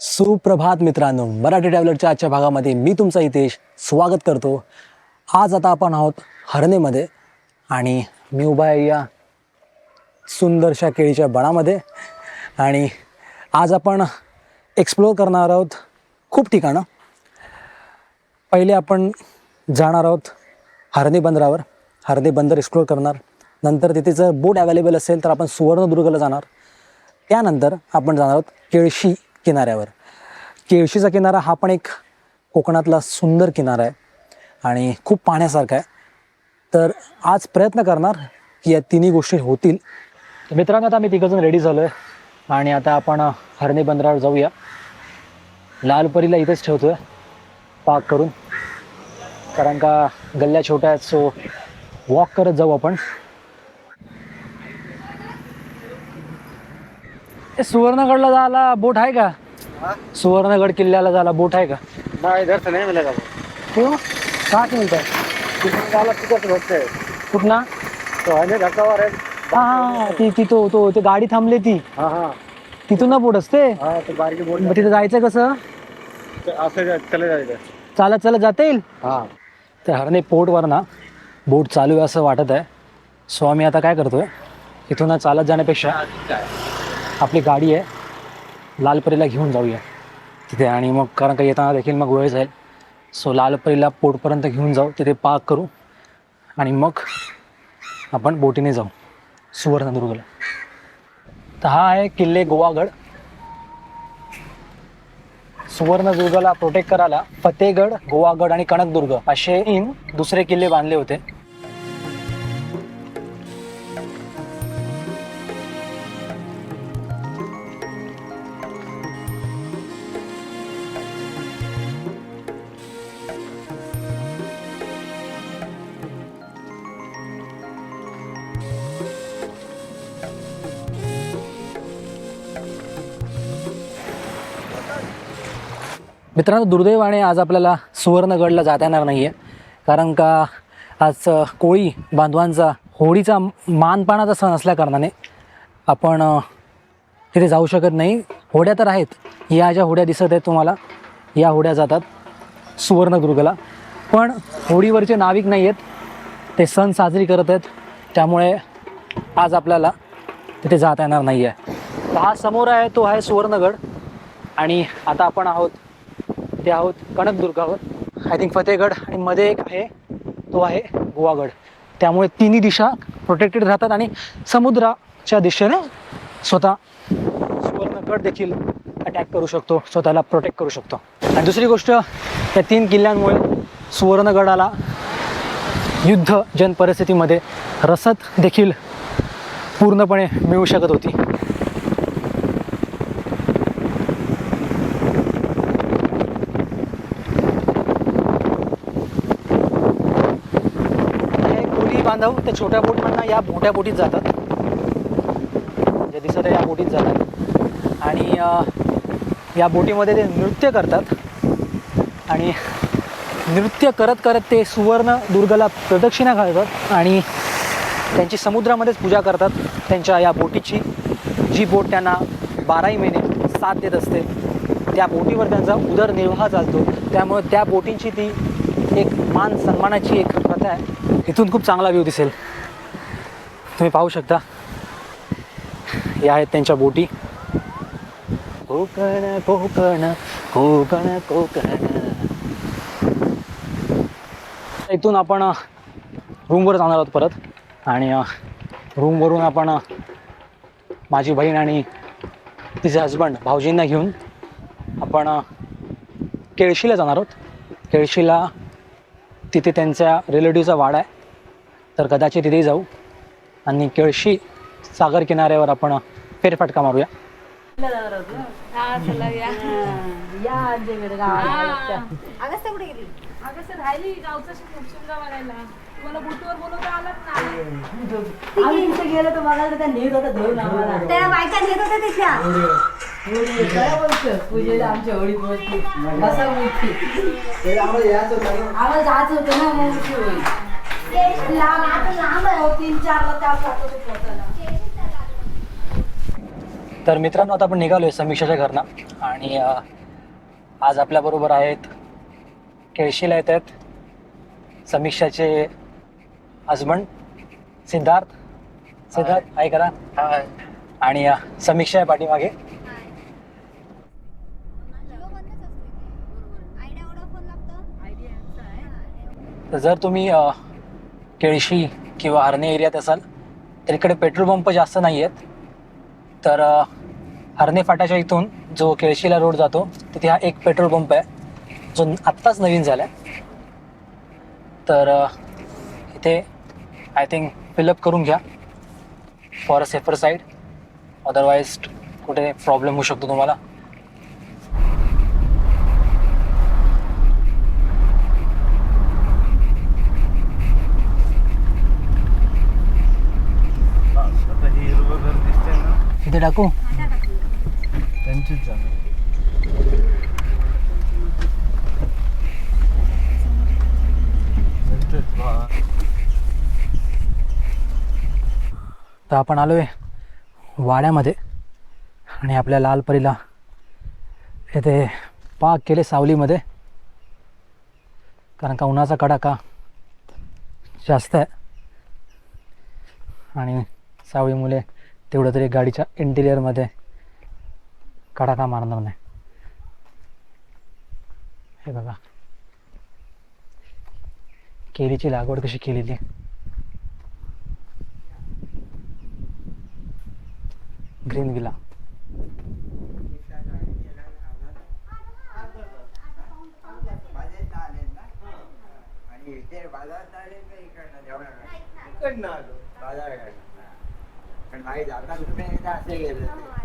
सुप्रभात मित्रांनो मराठी ट्रॅव्हलरच्या आजच्या भागामध्ये मी तुमचा हितेश स्वागत करतो. आज आता आपण आहोत हरणेमध्ये आणि मी उभा आहे या सुंदरशा केळीच्या बणामध्ये आणि आज आपण एक्सप्लोअर करणार आहोत खूप ठिकाणं. पहिले आपण जाणार आहोत हरणे बंदरावर. हरणे बंदर एक्सप्लोअर करणार. नंतर तिथे जर बोट अवेलेबल असेल तर आपण सुवर्णदुर्गला जाणार. त्यानंतर आपण जाणार आहोत केळशी किनाऱ्यावर. केळशीचा किनारा हा पण एक कोकणातला सुंदर किनारा आहे आणि खूप पाहण्यासारखा आहे. तर आज प्रयत्न करणार की या तिन्ही गोष्टी होतील. तर मित्रांनो आता आम्ही तिघंजण रेडी झालो आहे आणि आता आपण हरणे बंदरावर जाऊया. लालपरीला इथेच ठेवतो आहे पाक करून. कारण का गल्ल्या छोट्या आहेत सो वॉक करत जाऊ आपण. ए, सुवर्णगडला जायला बोट आहे का? सुवर्णगड किल्ल्याला जायला बोट आहे का? नहीं मिलेगा वो क्यों कहाँ से मिळत आहे हैं कुठला तो है हा हा. ती ती तो तो ते गाडी थांबली ती. हाँ हाँ. तिथून ना बोट असते? हाँ तो बाहर की बोल मग तिथे जायचं कसं? जा- चले चालत चालत जाता येईल हाँ. तर हरणे पोर्टवर ना बोट चालू आहे असं वाटत आहे. सो आम्ही आता काय करतोय? इथून चालत जाण्यापेक्षा आपली गाडी आहे. लालपरीला घेऊन जाऊया. तिथे आणि मग कारण का येताना देखील मग वेळ जाईल. सो लालपरीला पोटपर्यंत घेऊन जाऊ. तिथे पार्क करू. आणि मग आपण बोटीने जाऊ. सुवर्णदुर्गला तर हा आहे किल्ले गोवागड. सुवर्णदुर्गला प्रोटेक्ट करायला फतेगड गोवागड आणि कणकदुर्ग असे इन दुसरे किल्ले बांधले होते. मित्रांनो दुर्दैवाने आज आपल्याला सुवर्णगडला जाता येणार नाही आहे कारण का आज कोळी बांधवांचा होळीचा मानपानाचा सण असल्याकारणाने आपण तिथे जाऊ शकत नाही. होड्या तर आहेत. या ज्या होड्या दिसत आहेत तुम्हाला या होड्या जातात सुवर्णदुर्गला पण होडीवरचे नाविक नाही आहेत. ते सण साजरी करत आहेत. त्यामुळे आज आपल्याला तिथे जाता येणार नाही आहे हा समोर आहे तो आहे सुवर्णगड. आणि आता आपण आहोत ते आहोत कणकदुर्गावर आय थिंक फतेहगड आणि मध्ये एक आहे तो आहे गोवागड त्यामुळे तिन्ही दिशा प्रोटेक्टेड राहतात आणि समुद्राच्या दिशेने स्वतः सुवर्णगड देखील अटॅक करू शकतो स्वतःला प्रोटेक्ट करू शकतो. आणि दुसरी गोष्ट या तीन किल्ल्यांमुळे सुवर्णगडाला युद्ध जन परिस्थितीमध्ये रसद देखील पूर्णपणे मिळू शकत होती हे कोळी बांधव त्या छोट्या बोटमधनं या मोठ्या बोटीत जातात. जे दिसत आहे या बोटीत जातात. आणि या बोटीमध्ये ते नृत्य करतात. आणि नृत्य करत करत ते सुवर्ण दुर्गला प्रदक्षिणा घालतात आणि त्यांची समुद्रामध्येच पूजा करतात त्यांच्या या बोटीची. जी बोट त्यांना बाराही महिने साथ देत असते. त्या बोटीवर त्यांचा उदरनिर्वाह चालतो. त्यामुळे त्या बोटींची ती मान सन्मानाची एक प्रथा आहे. इथून खूप चांगला व्ह्यू दिसेल. तुम्ही पाहू शकता. या आहेत त्यांच्या बोटी. कोकण कोकण कोकण कोकण. इथून आपण रूमवर जाणार आहोत परत. आणि रूमवरून आपण माझी बहीण आणि तिचे हजबंड भाऊजींना घेऊन आपण केळशीला जाणार आहोत. केळशीला तिथे त्यांच्या रिलेटिव्हचा वाडा आहे. तर कदाचित तिथेही जाऊ. आणि केळशी सागर किनाऱ्यावर आपण फेरफटका मारूया. चला या. अगस्त कुठे गेली? अगं सर राहिली गावचं शिमगा बघायला तुम्हाला बुटवर बोलवता आलात ना आम्ही तिथे गेलो तर बघायला त्या नेत होता धरून आम्हाला. त्या बायका नेत होत्या तिथल्या. होळी काय बोलतो पूजेला आमच्या होळी पोहोचली बसा मोठी. आम्हाला जायचं होतं ना मग मोठी होळी लांब आता लांब आहे हो तीन चारला त्या जातो तो पोहोचायला. तर मित्रांनो आता आपण निघालो आहे समीक्षाच्या घरनं. आणि अ, आज आपल्याबरोबर आहेत केळशीला येत आहेत समीक्षाचे हजबंड सिद्धार्थ. सिद्धार्थ आहे करा. आणि अ, समीक्षा आहे पाठीमागे. तर जर तुम्ही अ, केळशी किंवा हरणे एरियात असाल तर इकडे पेट्रोल पंप जास्त नाही आहेत तर अ, हरणे फाट्याच्या इथून जो केळशीला रोड जातो तिथे हा एक पेट्रोल पंप आहे. जो आत्ताच नवीन झाला आहे तर अ, इथे आय थिंक फिलअप करून घ्या for a safer side otherwise कुठे प्रॉब्लेम होऊ शकतो तुम्हाला? ही इथे टाकू? त्यांचीच जागा वा. तर आपण आलो आहे वाड्यामध्ये आणि आपल्या लालपरीला येथे पाक केले सावलीमध्ये. कारण का उन्हाचा कडाका जास्त आहे. आणि सावळीमुळे तेवढं तरी गाडीच्या इंटिरियरमध्ये कडाका मारणार नाही. हे बघा. केळीची लागवड कशी केलेली आहे. Green villa.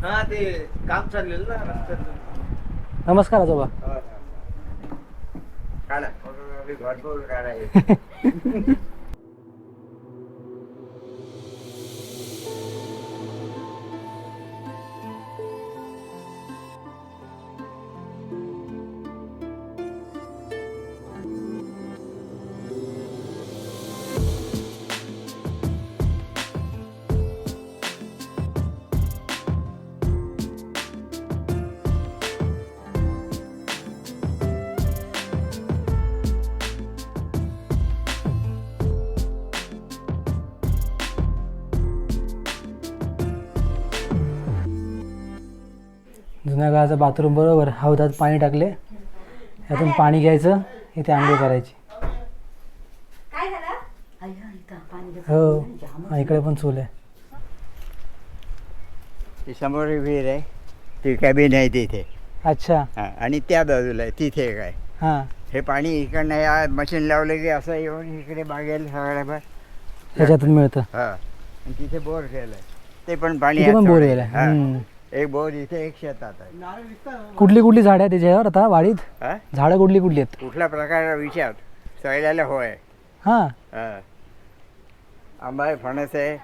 हा ते काम चाललेलं ना रस्त्याचं नमस्कार आजोबा. भरपूर काढायचं जुन्या काळाचं बाथरूम बरोबर हौदात पाणी टाकले. यातून पाणी घ्यायचं इथे आंघोळ करायची. काय झालं? अय्या, इथं पाणी हो इकडे पण चूल आहे. ती समोर विहीर आहे. ती कॅबिन आहे तिथे. अच्छा. हा, आणि त्या बाजूला आहे तिथे काय हां. हे पाणी इकडनं या मशीन लावलं की असं येऊन इकडे बागेल सगळ्या ह्याच्यातून मिळतं. हा. आणि तिथे बोर केलंय. ते पण पाणी तिथे पण आहे. बोर हा. हम्म. एक बोर इथे एक शेतात आहे. कुठली कुठली झाडं आहेत त्याच्यावर आता? वाडीत हा? झाडं कुठली कुठली आहेत? कुठला प्रकार विचार? सगळ्याला होय. हां. हा. आंबा आहे फणस आहे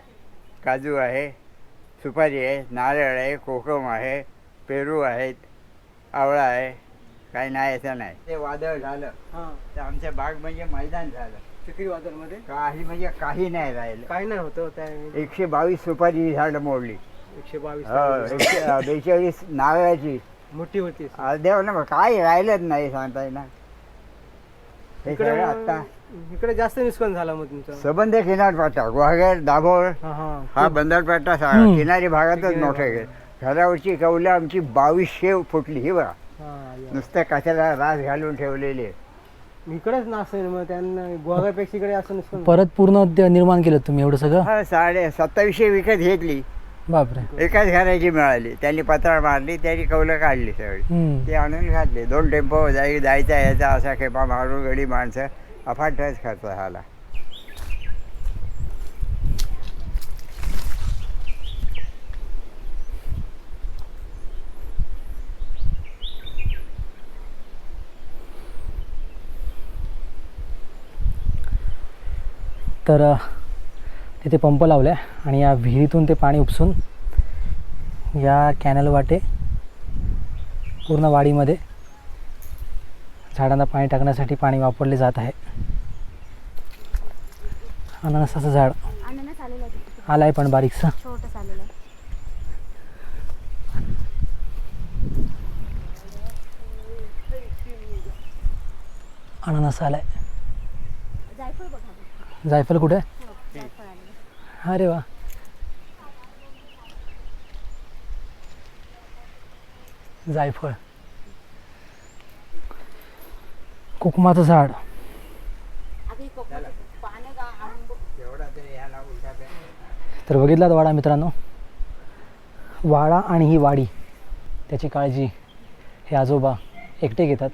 काजू आहे सुपारी आहे नारळ आहे कोकम आहे पेरू आहेत आवळा आहे काही नाही असं नाही. ते वादळ झालं. तर आमच्या बाग म्हणजे मैदान झालं. चक्रीवादळमध्ये काही म्हणजे काही नाही राहिलं. काय नाही होतं एकशे बावीस सुपारी झाडं मोडली. एकशे बावीस हो, एकशे अं, बेचाळीस नारळाची. मोठी होती. अर्ध्यावर ना काय राहिलंच नाही सांगता येणार हे इकडे सगळं आता. इकडे जास्त नुकसान झालं मग तुमचं. सबंध किनारपाटा गुहागर दाभोळ. हा हा. हा बंदरपाटा सा- हम्म. किनारी भागातच मोठे आहे. घरावरची कौलं आमची बावीसशे फुटली ही बघा. हा या. नुसतं कचरा रास घालून ठेवलेली आहे. इकडेच नसेल मग त्यांना गुहागरपेक्षा इकडे असं नुकसान परत पूर्ण ते निर्माण केलं तुम्ही एवढं सगळं? हा साडे सत्तावीसशे विकत घेतली. बापरे. एकाच घराची मिळाली. त्यांनी पत्रा मारली त्यांनी कौलं काढली सगळी. हम्म. ते आणून घातले दोन टेम्पो जाई जायचा यायचा असा खेपा मारून गडी माणसं अफाटच खर्च झाला तर अ, तिथे पंप लावला आहे आणि या विहिरीतून ते पाणी उपसून या कॅनल वाटे पूर्ण वाडीमध्ये झाडांना पाणी टाकण्यासाठी पाणी वापरले जात आहे. अननसाचं झाड आलं आहे पण बारीकस. अननस आलाय. जायफळ कुठे? आहे अरे वा. जायफळ. कुकुमाचं झाड. ही तर बघितलात वाडा मित्रांनो? वाडा आणि ही वाडी त्याची काळजी हे आजोबा एकटे घेतात.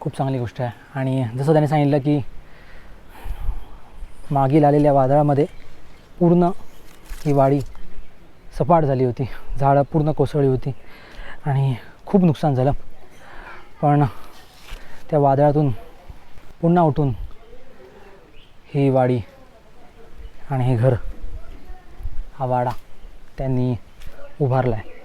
खूप चांगली गोष्ट आहे. आणि जसं त्याने सांगितलं की मागील आलेल्या वादळामध्ये पूर्ण ही वाडी सपाट झाली होती. झाडं पूर्ण कोसळली होती आणि खूप नुकसान झालं. पण त्या वादळातून पुन्हा उठून ही वाडी आणि हे घर हा वाडा त्यांनी उभारला आहे